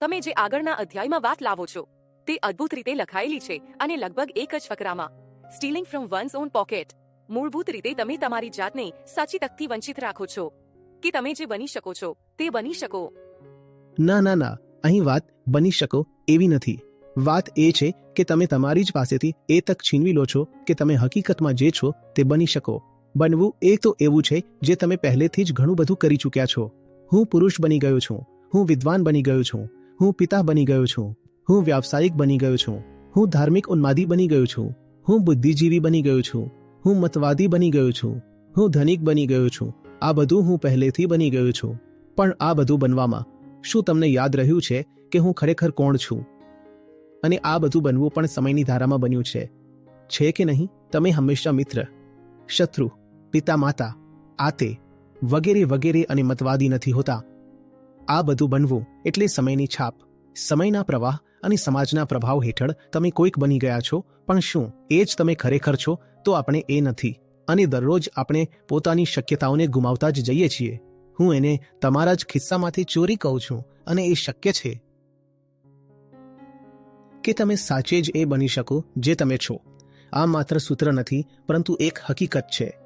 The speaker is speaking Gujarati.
તમે જે આગળના અધ્યાયમાં વાત લાવો છો, તે અદ્ભુત રીતે લખાયેલી છે અને લગભગ એક જ ફકરામાં. Stealing from one's own pocket મૂળભૂત રીતે તમે તમારી જાતને સાચી તકથી વંચિત રાખો છો. કે તમે જે બની શકો છો, તે બની શકો. ના ના ના. અહીં વાત બની શકો એવી નથી. વાત એ છે કે તમે તમારી જ પાસેથી એ તક છીનવી લો છો કે તમે હકીકતમાં જે છો તે બની શકો. બનવું એ તો એવું છે જે તમે પહેલેથી જ ઘણું બધું કરી ચૂક્યા છો. હું પુરુષ બની ગયો છું. હું વિદ્વાન બની ગયો છું. હું પિતા બની ગયો છું. હું વ્યાવસાયિક બની ગયો છું. હું ધાર્મિક ઉન્માદી બની ગયો છું. હું બુદ્ધિજીવી બની ગયો છું. હું મતવાદી બની ગયો છું. હું ધનિક બની ગયો છું. આ બધું હું પહેલેથી બની ગયો છું. પણ આ બધું બનવામાં શું તમને યાદ રહ્યું છે કે હું ખરેખર કોણ છું? અને આ બધું બનવું પણ સમયની ધારામાં બન્યું છે. છે કે નહીં? તમે હંમેશા મિત્ર, શત્રુ પિતા માતા આતે વગેરે વગેરે અને મતવાદી નથી હોતા. આ બધું બનવું એટલે સમયની છાપ. સમયના પ્રવાહ અને સમાજના પ્રભાવ હેઠળ તમે કોઈક બની ગયા છો, પણ શું? એ જ તમે ખરેખર છો, તો આપણે એ નથી. અને દરરોજ આપણે પોતાની શક્યતાઓને ગુમાવતા જ જઈએ છીએ. હું એને તમારા જ ખિસ્સામાંથી ચોરી કહું છું, અને એ શક્ય છે. કે તમે સાચે જ એ બની શકો, જે તમે છો. આ માત્ર સૂત્ર નથી, પરંતુ એક હકીકત છે.